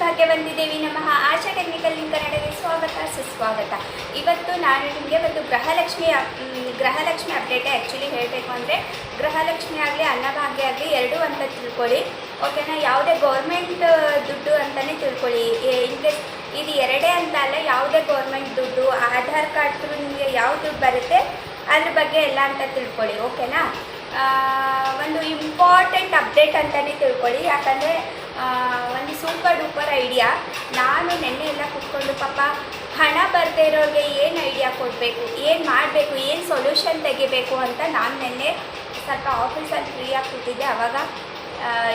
ಭಾಗ್ಯ ಬಂದಿದ್ದೇವೆ ನಮಃ. ಆಶಾ technical link ಕನ್ನಡಕ್ಕೆ ಸ್ವಾಗತ, ಸುಸ್ವಾಗತ. ಇವತ್ತು ನಾನು ನಿಮಗೆ ಒಂದು ಗೃಹಲಕ್ಷ್ಮಿ ಗೃಹಲಕ್ಷ್ಮಿ ಅಪ್ಡೇಟ್ ಆ್ಯಕ್ಚುಲಿ ಹೇಳಬೇಕು ಅಂದರೆ, ಗೃಹಲಕ್ಷ್ಮಿ ಆಗಲಿ ಅನ್ನಭಾಗ್ಯ ಆಗಲಿ ಎರಡೂ ಅಂತ ತಿಳ್ಕೊಳ್ಳಿ. ಓಕೆನಾ ಯಾವುದೇ ಗೌರ್ಮೆಂಟ್ ದುಡ್ಡು ಅಂತಲೇ ತಿಳ್ಕೊಳ್ಳಿ. ಹಿಂಗೆ ಇದು ಎರಡೇ ಅಂತ ಅಲ್ಲ, ಯಾವುದೇ ಗೌರ್ಮೆಂಟ್ ದುಡ್ಡು, ಆಧಾರ್ ಕಾರ್ಡ್ ಥ್ರೂ ನಿಮಗೆ ಯಾವ ದುಡ್ಡು ಬರುತ್ತೆ, ಅದ್ರ ಬಗ್ಗೆ ಎಲ್ಲ ಅಂತ ತಿಳ್ಕೊಳ್ಳಿ. ಓಕೆನಾ ಒಂದು ಇಂಪಾರ್ಟೆಂಟ್ ಅಪ್ಡೇಟ್ ಅಂತಲೇ ತಿಳ್ಕೊಳ್ಳಿ. ಯಾಕಂದರೆ ಒಂದು ಸೂಪರ್ ಡೂಪರ್ ಐಡಿಯಾ ನಾನು ನೆನ್ನೆ ಎಲ್ಲ ಕೂತ್ಕೊಂಡು, ಪಾಪ, ಹಣ ಬರದೇ ಇರೋರಿಗೆ ಏನು ಐಡಿಯಾ ಕೊಡಬೇಕು? ಏನು ಮಾಡಬೇಕು? ಏನು ಸೊಲ್ಯೂಷನ್ ತೆಗಿಬೇಕು? ಅಂತ ನಾನು ನೆನ್ನೆ ಸ್ವಲ್ಪ ಆಫೀಸಲ್ಲಿ ಫ್ರೀಯಾಗಿ ಕೂತಿದ್ದೆ. ಅವಾಗ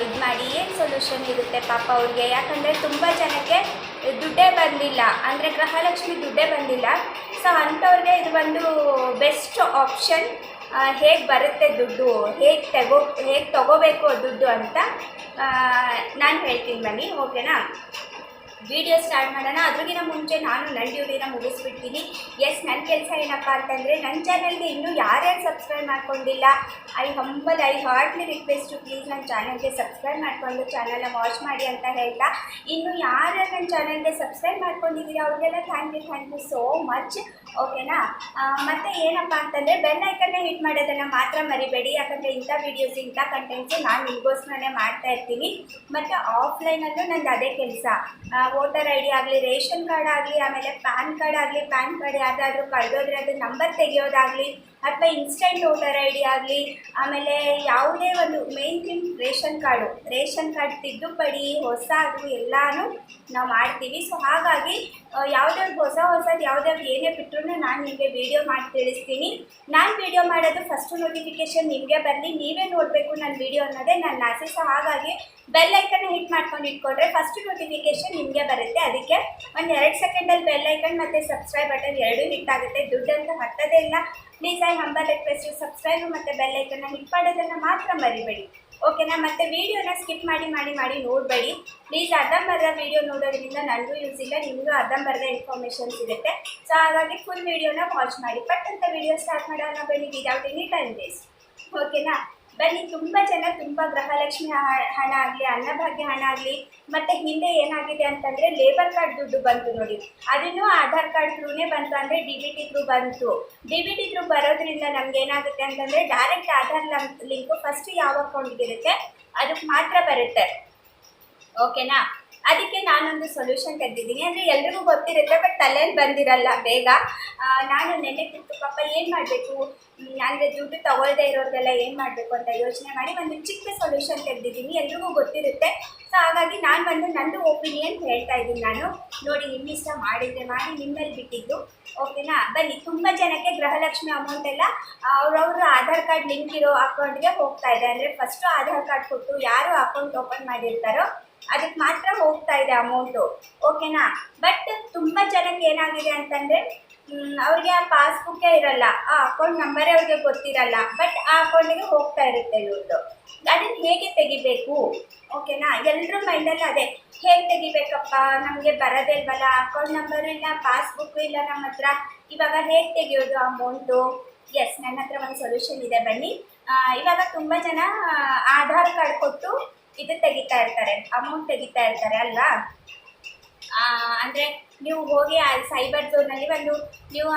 ಇದು ಮಾಡಿ, ಏನು ಸೊಲ್ಯೂಷನ್ ಇರುತ್ತೆ ಪಾಪ ಅವ್ರಿಗೆ? ಯಾಕಂದರೆ ತುಂಬ ಜನಕ್ಕೆ ದುಡ್ಡೇ ಬಂದಿಲ್ಲ ಅಂದರೆ ಗೃಹಲಕ್ಷ್ಮಿ ದುಡ್ಡೇ ಬಂದಿಲ್ಲ. ಸೊ ಅಂಥವ್ರಿಗೆ ಇದು ಒಂದು ಬೆಸ್ಟ್ ಆಪ್ಷನ್ ಹೇಗೆ ಬರುತ್ತೆ ದುಡ್ಡು, ಹೇಗೆ ತಗೋ, ಹೇಗೆ ತಗೋಬೇಕು ದುಡ್ಡು ಅಂತ ನಾನು ಹೇಳ್ತೀನಿ ಬನ್ನಿ, ಓಕೆನಾ? ವಿಡಿಯೋ ಸ್ಟಾರ್ಟ್ ಮಾಡೋಣ. ಅದ್ರಿಗಿನ ಮುಂಚೆ ನಾನು ನನ್ನ ಡ್ಯೂಟಿನ ಮುಗಿಸ್ಬಿಡ್ತೀನಿ. ಎಸ್ ನನ್ನ ಕೆಲಸ ಏನಪ್ಪ ಅಂತಂದರೆ ನನ್ನ ಚಾನಲ್ಗೆ ಇನ್ನೂ ಯಾರ್ಯಾರು ಸಬ್ಸ್ಕ್ರೈಬ್ ಮಾಡ್ಕೊಂಡಿಲ್ಲ, I humble, I heartly request, please ನನ್ನ ಚಾನಲ್ಗೆ ಸಬ್ಸ್ಕ್ರೈಬ್ ಮಾಡಿಕೊಂಡು ಚಾನಲ್ನ ವಾಚ್ ಮಾಡಿ ಅಂತ ಹೇಳ್ತಾ, ಇನ್ನು ಯಾರ್ಯಾರು ನನ್ನ ಚಾನಲ್ಗೆ ಸಬ್ಸ್ಕ್ರೈಬ್ ಮಾಡ್ಕೊಂಡಿದ್ದೀರಾ, ಅವ್ರಿಗೆಲ್ಲ thank you thank you so much. ಓಕೆನಾ? ಮತ್ತು ಏನಪ್ಪ ಅಂತಂದರೆ ಬೆಲ್ ಐಕನ್ನ ಹಿಟ್ ಮಾಡೋದನ್ನು ಮಾತ್ರ ಮರಿಬೇಡಿ. ಯಾಕಂದರೆ ಇಂಥ ವೀಡಿಯೋಸ್ ಇಂಥ ಕಂಟೆಂಟ್ಸು ನಾನು ನಿಮಗೋಸ್ಕರನೇ ಮಾಡ್ತಾ ಇರ್ತೀನಿ. ಮತ್ತು ಆಫ್ಲೈನಲ್ಲೂ ನಂದು ಅದೇ ಕೆಲಸ. ವೋಟರ್ ಐ ಡಿ ಆಗಲಿ, ರೇಷನ್ ಕಾರ್ಡ್ ಆಗಲಿ, ಆಮೇಲೆ ಪ್ಯಾನ್ ಕಾರ್ಡ್ ಆಗಲಿ, ಪ್ಯಾನ್ ಕಾರ್ಡ್ ಯಾವ್ದಾದ್ರು ಕಳೆದೋದ್ರೆ ಅದು ನಂಬರ್ ತೆಗೆಯೋದಾಗಲಿ ಅಥವಾ ಇನ್ಸ್ಟೆಂಟ್ ವೋಟರ್ ಐ ಡಿ ಆಗಲಿ, ಆಮೇಲೆ ಯಾವುದೇ ಒಂದು main thing ration card ration card ತಿದ್ದುಪಡಿ, ಹೊಸ ಅದು ಎಲ್ಲನೂ ನಾವು ಮಾಡ್ತೀವಿ. ಸೊ ಹಾಗಾಗಿ ಯಾವುದೇ ಹೊಸ ಹೊಸದು ಯಾವುದ್ಯಾವ್ದು ಏನೇ ಬಿಟ್ಟರು ನಾನು ನಿಮಗೆ ವಿಡಿಯೋ ಮಾಡಿ ತಿಳಿಸ್ತೀನಿ. ನಾನು ವೀಡಿಯೋ ಮಾಡೋದು ಫಸ್ಟು ನೋಟಿಫಿಕೇಷನ್ ನಿಮಗೆ ಬರಲಿ. ನೀವೇ ನೋಡಬೇಕು ನನ್ನ ವಿಡಿಯೋ ಅನ್ನೋದೇ ನನ್ನ ಆಸೆ. ಸೊ ಹಾಗಾಗಿ ಬೆಲ್ ಐಕನ್ನ ಹಿಟ್ ಮಾಡ್ಕೊಂಡು ಇಟ್ಕೊಂಡ್ರೆ ಫಸ್ಟ್ ನೋಟಿಫಿಕೇಷನ್ ನಿಮಗೆ ಬರುತ್ತೆ. ಅದಕ್ಕೆ ಒಂದು ಎರಡು ಸೆಕೆಂಡಲ್ಲಿ ಬೆಲ್ ಐಕನ್ ಮತ್ತು ಸಬ್ಸ್ಕ್ರೈಬ್ ಬಟನ್ ಎರಡೂ ಹಿಟ್ ಆಗುತ್ತೆ. ದುಡ್ಡಂತ ಹತ್ತದೇ ಇಲ್ಲ. Please I humble request subscribe ಮತ್ತು ಬೆಲ್ ಐಕನ್ನ ಹಿಟ್ ಮಾಡೋದನ್ನು ಮಾತ್ರ ಮರಿಬೇಡಿ. ಓಕೆನಾ ಮತ್ತು ವೀಡಿಯೋನ ಸ್ಕಿಪ್ ಮಾಡಿ ಮಾಡಿ ಮಾಡಿ ನೋಡಬೇಡಿ. ಪ್ಲೀಸ್ ಅರ್ಧಂಬರ್ಧ ವೀಡಿಯೋ ನೋಡೋದ್ರಿಂದ ನನಗೂ ಯೂಸ್ ಇಲ್ಲ, ನಿಮಗೂ ಅರ್ಧಂಬರ್ಧ ಇನ್ಫಾರ್ಮೇಷನ್ಸ್ ಇರುತ್ತೆ. ಸೊ ಹಾಗಾಗಿ ಫುಲ್ ವೀಡಿಯೋನ ವಾಚ್ ಮಾಡಿ. ಬಟ್ ಅಂತ ವೀಡಿಯೋ ಸ್ಟಾರ್ಟ್ ಮಾಡೋಣ ಬನ್ನಿ. ವಿದೌಟ್ ಎನಿ ಟೈಮ್ ವೇಸ್ಟ್ ಓಕೆನಾ ಬನ್ನಿ, ತುಂಬ ಜನ, ತುಂಬ ಗೃಹಲಕ್ಷ್ಮಿ ಹಣ ಆಗಲಿ, ಅನ್ನಭಾಗ್ಯ ಹಣ ಆಗಲಿ, ಮತ್ತು ಹಿಂದೆ ಏನಾಗಿದೆ ಅಂತಂದರೆ ಲೇಬರ್ ಕಾರ್ಡ್ ದುಡ್ಡು ಬಂತು ನೋಡಿ. ಅದನ್ನು ಆಧಾರ್ ಕಾರ್ಡ್ ಥ್ರೂನೇ ಬಂತು ಅಂದರೆ ಡಿ ಬಿ ಟಿ ಥ್ರೂ ಬಂತು. ಡಿ ಬಿ ಟಿ ಥ್ರೂ ಬರೋದ್ರಿಂದ ನಮ್ಗೆ ಏನಾಗುತ್ತೆ ಅಂತಂದರೆ ಡೈರೆಕ್ಟ್ ಆಧಾರ್ ಲಿಂಕು ಫಸ್ಟ್ ಯಾವ ಅಕೌಂಟ್ಗೆ ಇರುತ್ತೆ, ಅದಕ್ಕೆ ಮಾತ್ರ ಬರುತ್ತೆ. ಓಕೆನಾ ಅದಕ್ಕೆ ನಾನೊಂದು ಸೊಲ್ಯೂಷನ್ ತೆಗೆದಿದ್ದೀನಿ. ಅಂದರೆ ಎಲ್ರಿಗೂ ಗೊತ್ತಿರುತ್ತೆ ಬಟ್ ತಲೆಯಲ್ಲಿ ಬಂದಿರಲ್ಲ ಬೇಗ. ನಾನು ನೆನ್ನೆ ಕೂತು ಪಾಪ ಏನು ಮಾಡಬೇಕು? ಅಂದರೆ ದುಡ್ಡು ತಗೊಳ್ಳದೆ ಇರೋರಿಗೆಲ್ಲ ಏನು ಮಾಡಬೇಕು ಅಂತ ಯೋಚನೆ ಮಾಡಿ ಒಂದು ಚಿಕ್ಕ ಸೊಲ್ಯೂಷನ್ ತೆಗೆದಿದ್ದೀನಿ. ಎಲ್ರಿಗೂ ಗೊತ್ತಿರುತ್ತೆ. ಸೊ ಹಾಗಾಗಿ ನಾನು ಬಂದು ನಂದು ಒಪಿನಿಯನ್ ಹೇಳ್ತಾ ಇದ್ದೀನಿ ನಾನು. ನೋಡಿ ನಿಮ್ಮ ಇಷ್ಟ ಮಾಡಿದರೆ ಮಾಡಿ, ನಿಮ್ಮಲ್ಲಿ ಬಿಟ್ಟಿದ್ದು. ಓಕೆನಾ ಬನ್ನಿ, ತುಂಬ ಜನಕ್ಕೆ ಗೃಹಲಕ್ಷ್ಮಿ ಅಮೌಂಟ್ ಎಲ್ಲ ಅವ್ರವ್ರ ಆಧಾರ್ ಕಾರ್ಡ್ ಲಿಂಕ್ ಇರೋ ಅಕೌಂಟ್ಗೆ ಹೋಗ್ತಾ ಇದೆ. ಅಂದರೆ ಫಸ್ಟು ಆಧಾರ್ ಕಾರ್ಡ್ ಕೊಟ್ಟು ಯಾರು ಅಕೌಂಟ್ ಓಪನ್ ಮಾಡಿರ್ತಾರೋ ಅದಕ್ಕೆ ಮಾತ್ರ ಹೋಗ್ತಾ ಇದೆ ಅಮೌಂಟು ಓಕೆನಾ ಬಟ್ ತುಂಬ ಜನಕ್ಕೆ ಏನಾಗಿದೆ ಅಂತಂದರೆ ಅವ್ರಿಗೆ ಆ ಪಾಸ್ಬುಕ್ಕೇ ಇರಲ್ಲ. ಆ ಅಕೌಂಟ್ ನಂಬರೇ ಅವ್ರಿಗೆ ಗೊತ್ತಿರಲ್ಲ. ಬಟ್ ಆ ಅಕೌಂಟಿಗೆ ಹೋಗ್ತಾ ಇರುತ್ತೆ ದುಡ್ಡು ಅದನ್ನು ಹೇಗೆ ತೆಗಿಬೇಕು? ಓಕೆನಾ ಎಲ್ಲರೂ ಮೈಂಡಲ್ಲಿ ಅದೇ. ಹೇಗೆ ತೆಗಿಬೇಕಪ್ಪ? ನಮಗೆ ಬರೋದಿಲ್ವಲ್ಲ? ಅಕೌಂಟ್ ನಂಬರು ಇಲ್ಲ ಪಾಸ್ಬುಕ್ಕು ಇಲ್ಲ ನಮ್ಮ ಹತ್ರ. ಇವಾಗ ಹೇಗೆ ತೆಗೆಯೋದು ಅಮೌಂಟು ಎಸ್ ನನ್ನ ಹತ್ರ ಒಂದು ಸೊಲ್ಯೂಷನ್ ಇದೆ ಬನ್ನಿ. ಇವಾಗ ತುಂಬ ಜನ ಆಧಾರ್ ಕಾರ್ಡ್ ಕೊಟ್ಟು ಇದು ತೆಗಿತಾ ಇರ್ತಾರೆ ಅಮೌಂಟ್ ತೆಗಿತಾ ಇರ್ತಾರೆ ಅಲ್ವಾ? ಅಂದರೆ ನೀವು ಹೋಗಿ ಆ ಸೈಬರ್ ಝೋನಲ್ಲಿ ಒಂದು ನೀವು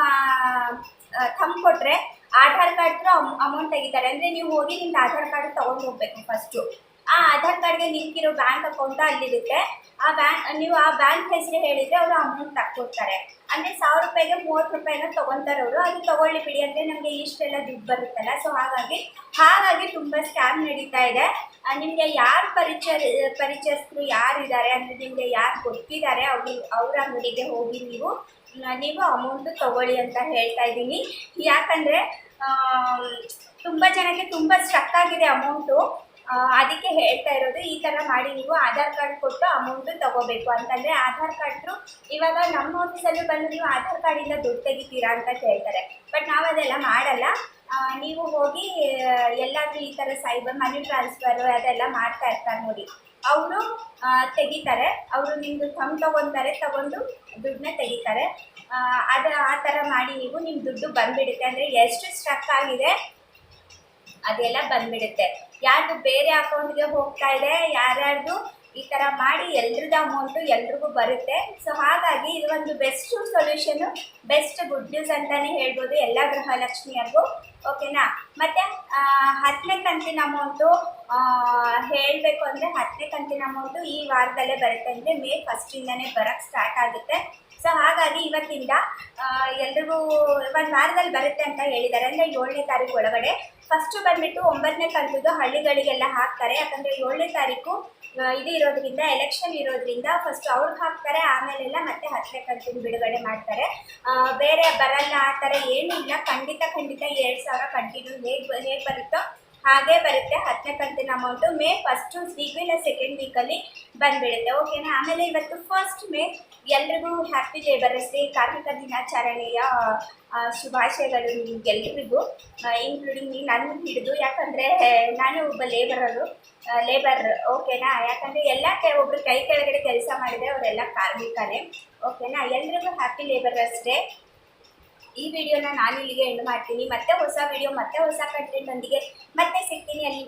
ಥಮ್ ಕೊಟ್ಟರೆ ಆಧಾರ್ ಕಾರ್ಡ್ ಥ್ರೂ ಅಮೌಂಟ್ ತೆಗಿತಾರೆ. ಅಂದರೆ ನೀವು ಹೋಗಿ ನಿಮ್ದು ಆಧಾರ್ ಕಾರ್ಡ್ ತೊಗೊಂಡು ಹೋಗ್ಬೇಕು ಫಸ್ಟು ಆ ಆಧಾರ್ ಕಾರ್ಡ್ಗೆ ಲಿಂಕ್ ಬ್ಯಾಂಕ್ ಅಕೌಂಟ್ ಅಲ್ಲಿರುತ್ತೆ. ಆ ಬ್ಯಾಂಕ್, ನೀವು ಆ ಬ್ಯಾಂಕ್ ಹೆಸರು ಹೇಳಿದರೆ ಅವರು ಅಮೌಂಟ್ ತಕ್ಕೊಡ್ತಾರೆ. ಅಂದರೆ ಸಾವಿರ ರೂಪಾಯಿಗೆ ಮೂವತ್ತು ರೂಪಾಯಿನ ತೊಗೊತಾರೆ ಅವರು. ಅದು ತೊಗೊಳ್ಳಿ ಬಿಡಿ, ಅಂದರೆ ನಮಗೆ ಇಷ್ಟೆಲ್ಲ ದುಡ್ಡು ಬರುತ್ತಲ್ಲ. ಸೊ ಹಾಗಾಗಿ ಹಾಗಾಗಿ ತುಂಬ ಸ್ಕ್ಯಾಮ್ ನಡೀತಾ ಇದೆ. ನಿಮಗೆ ಯಾರು ಪರಿಚಯ, ಪರಿಚಯಸ್ಥರು ಯಾರಿದ್ದಾರೆ ಅಂದರೆ ನಿಮಗೆ ಯಾರು ಗೊತ್ತಿದ್ದಾರೆ, ಅವರು, ಅವ್ರ ಅಂಗಡಿಗೆ ಹೋಗಿ ನೀವು ನೀವು ಅಮೌಂಟು ತಗೊಳ್ಳಿ ಅಂತ ಹೇಳ್ತಾ ಇದ್ದೀನಿ. ಯಾಕಂದರೆ ತುಂಬ ಜನಕ್ಕೆ ತುಂಬ ಸ್ಟ್ರಕ್ ಆಗಿದೆ ಅಮೌಂಟು ಅದಕ್ಕೆ ಹೇಳ್ತಾ ಇರೋದು, ಈ ಥರ ಮಾಡಿ ನೀವು ಆಧಾರ್ ಕಾರ್ಡ್ ಕೊಟ್ಟು ಅಮೌಂಟು ತಗೋಬೇಕು. ಅಂತಂದರೆ ಆಧಾರ್ ಕಾರ್ಡು ಇವಾಗ ನಮ್ಮ ಆಫೀಸಲ್ಲೂ ಬಂದು ನೀವು ಆಧಾರ್ ಕಾರ್ಡಿಂದ ದುಡ್ಡು ತೆಗಿತೀರಾ ಅಂತ ಕೇಳ್ತಾರೆ. ಬಟ್ ನಾವು ಅದೆಲ್ಲ ಮಾಡಲ್ಲ ನೀವು ಹೋಗಿ ಎಲ್ಲಾದರೂ ಈ ಥರ ಸೈಬರ್ ಮನಿ ಟ್ರಾನ್ಸ್ಫರು ಅದೆಲ್ಲ ಮಾಡ್ತಾ ಇರ್ತಾರೆ ನೋಡಿ. ಅವರು ತೆಗಿತಾರೆ. ಅವರು ನಿಮ್ಮದು ಥಮ್ ತೊಗೊತಾರೆ, ತಗೊಂಡು ದುಡ್ಡನ್ನ ತೆಗಿತಾರೆ. ಅದು, ಆ ಥರ ಮಾಡಿ ನೀವು ನಿಮ್ಮ ದುಡ್ಡು ಬಂದುಬಿಡುತ್ತೆ. ಅಂದರೆ ಎಷ್ಟು ಸ್ಟ್ರಕ್ ಆಗಿದೆ ಅದೆಲ್ಲ ಬಂದ್ಬಿಡುತ್ತೆ. ಯಾರ್ದು ಬೇರೆ ಅಕೌಂಟ್ಗೆ ಹೋಗ್ತಾ ಇದೆ, ಯಾರ್ಯಾರ್ದು ಈ ಥರ ಮಾಡಿ ಎಲ್ರದ್ದು ಅಮೌಂಟು ಎಲ್ರಿಗೂ ಬರುತ್ತೆ. ಸೊ ಹಾಗಾಗಿ ಇದು ಒಂದು best solution best good news ಅಂತಲೇ ಹೇಳ್ಬೋದು ಎಲ್ಲ ಗೃಹಲಕ್ಷ್ಮಿಯರಿಗೂ ಓಕೆನಾ ಮತ್ತು ಹತ್ತನೇ ಕಂತಿನ ಅಮೌಂಟು ಹೇಳಬೇಕು ಅಂದರೆ ಹತ್ತನೇ ಕಂತಿನ ಅಮೌಂಟು ಈ ವಾರದಲ್ಲೇ ಬರುತ್ತೆ. ಅಂದರೆ ಮೇ ಫಸ್ಟಿಂದನೇ ಬರೋಕ್ಕೆ ಸ್ಟಾರ್ಟ್ ಆಗುತ್ತೆ. ಸೊ ಹಾಗಾಗಿ ಇವತ್ತಿಂದ ಎಲ್ರಿಗೂ ಒಂದು ವಾರದಲ್ಲಿ ಬರುತ್ತೆ ಅಂತ ಹೇಳಿದ್ದಾರೆ. ಅಂದರೆ ಏಳನೇ ತಾರೀಕು ಒಳಗಡೆ. ಫಸ್ಟು ಬಂದುಬಿಟ್ಟು ಒಂಬತ್ತನೇ ಕಂತದ್ದು ಹಳ್ಳಿಗಳಿಗೆಲ್ಲ ಹಾಕ್ತಾರೆ. ಯಾಕಂದರೆ ಏಳನೇ ತಾರೀಕು ಇದು ಇರೋದ್ರಿಂದ ಎಲೆಕ್ಷನ್ ಇರೋದ್ರಿಂದ ಫಸ್ಟ್ ಅವ್ರಿಗೆ ಹಾಕ್ತಾರೆ, ಆಮೇಲೆಲ್ಲ ಮತ್ತೆ ಹತ್ತನೇ ಕಂತಿನ ಬಿಡುಗಡೆ ಮಾಡ್ತಾರೆ. ಬೇರೆ ಬರಲ್ಲ, ಆ ಥರ ಏನೂ ಇಲ್ಲ. ಖಂಡಿತ ಖಂಡಿತ ಎರಡು ಸಾವಿರ ಕಂಟಿನ್ಯೂ ಹೇಗೆ ಹೇಗೆ ಬರುತ್ತೋ ಹಾಗೆ ಬರುತ್ತೆ. ಹತ್ತನೇ ಕಂತಿನ ಅಮೌಂಟು ಮೇ ಫಸ್ಟು ವೀಕ್ ಇಲ್ಲ ಸೆಕೆಂಡ್ ವೀಕಲ್ಲಿ ಬಂದುಬಿಡುತ್ತೆ. ಓಕೆನಾ ಆಮೇಲೆ ಇವತ್ತು ಫಸ್ಟ್ ಮೇ ಎಲ್ರಿಗೂ ಹ್ಯಾಪಿ ಲೇಬರ್ಸ್ ಡೇ ಕಾರ್ಮಿಕ ದಿನಾಚರಣೆಯ ಶುಭಾಶಯಗಳು ನಿಮ್ಗೆಲ್ರಿಗೂ. ಇನ್ಕ್ಲೂಡಿಂಗ್ ನಾನು ಹಿಡಿದು. ಯಾಕಂದರೆ ನಾನು ಒಬ್ಬ ಲೇಬರರು ಲೇಬರ್ ಓಕೆನಾ ಯಾಕಂದರೆ ಎಲ್ಲ ಕೈ ಒಬ್ಬರು ಕೈ ಕೆಳಗಡೆ ಕೆಲಸ ಮಾಡಿದರೆ ಅವರೆಲ್ಲ ಕಾರ್ಮಿಕನೇ ಓಕೆನಾ ಎಲ್ರಿಗೂ ಹ್ಯಾಪಿ ಲೇಬರ್ ಡೇ ಈ ವಿಡಿಯೋನ ನಾನು ಇಲ್ಲಿಗೆ ಎಂಡ್ ಮಾಡ್ತೀನಿ. ಮತ್ತೆ ಹೊಸ ವಿಡಿಯೋ ಮತ್ತೆ ಹೊಸ ಕಂಟೆಂಟ್ ಒಂದಿಗೆ ಮತ್ತೆ ಸಿಗ್ತೀನಿ ಅಲ್ಲಿ.